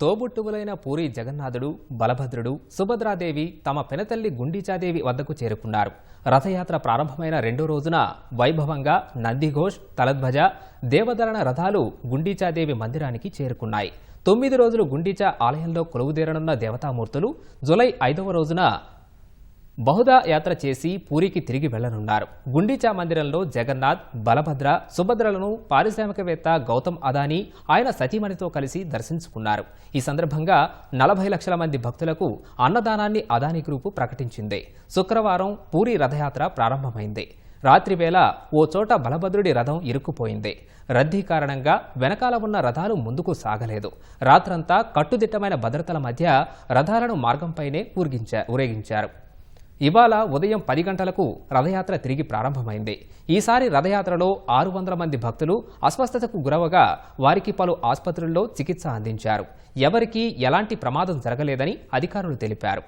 తోబుట్టువులైన పూరి జగన్నాథుడు బలభద్రుడు సుభద్రాదేవి తమ పెనతల్లి గుండీచాదేవి వద్దకు చేరుకున్నారు. రథయాత్ర ప్రారంభమైన రెండో రోజున వైభవంగా నందిఘోష్ తలధ్వజ దేవధరణ రథాలు గుండీచాదేవి మందిరానికి చేరుకున్నాయి. తొమ్మిది రోజులు గుండీచా ఆలయంలో కొలువుదేరనున్న దేవతామూర్తులు జులై ఐదవ రోజున బహుదా యాత్ర చేసి పూరికి తిరిగి వెళ్ళనున్నారు గుండీచా మందిరంలో జగన్నాథ్ బలభద్ర సుభద్రలను పారిశ్రామికవేత్త గౌతమ్ అదానీ ఆయన సతీమణితో కలిసి దర్శించుకున్నారు. ఈ సందర్భంగా నలభై లక్షల మంది భక్తులకు అన్నదానాన్ని అదానీ గ్రూపు ప్రకటించింది. శుక్రవారం పూరి రథయాత్ర ప్రారంభమైంది. రాత్రివేళ ఓ చోట బలభద్రుడి రథం ఇరుక్కుపోయింది. రద్దీ కారణంగా వెనకాల ఉన్న రథాలు ముందుకు సాగలేదు. రాత్రంతా కట్టుదిట్టమైన భద్రతల మధ్య రథాలను మార్గంపైనే ఊరిగించా ఊరేగించారు. ఇవాళ ఉదయం పది గంటలకు రథయాత్ర తిరిగి ప్రారంభమైంది. ఈసారి రథయాత్రలో ఆరు వందల మంది భక్తులు అస్వస్థతకు గురవగా వారికి పలు ఆసుపత్రుల్లో చికిత్స అందించారు. ఎవరికీ ఎలాంటి ప్రమాదం జరగలేదని అధికారులు తెలిపారు.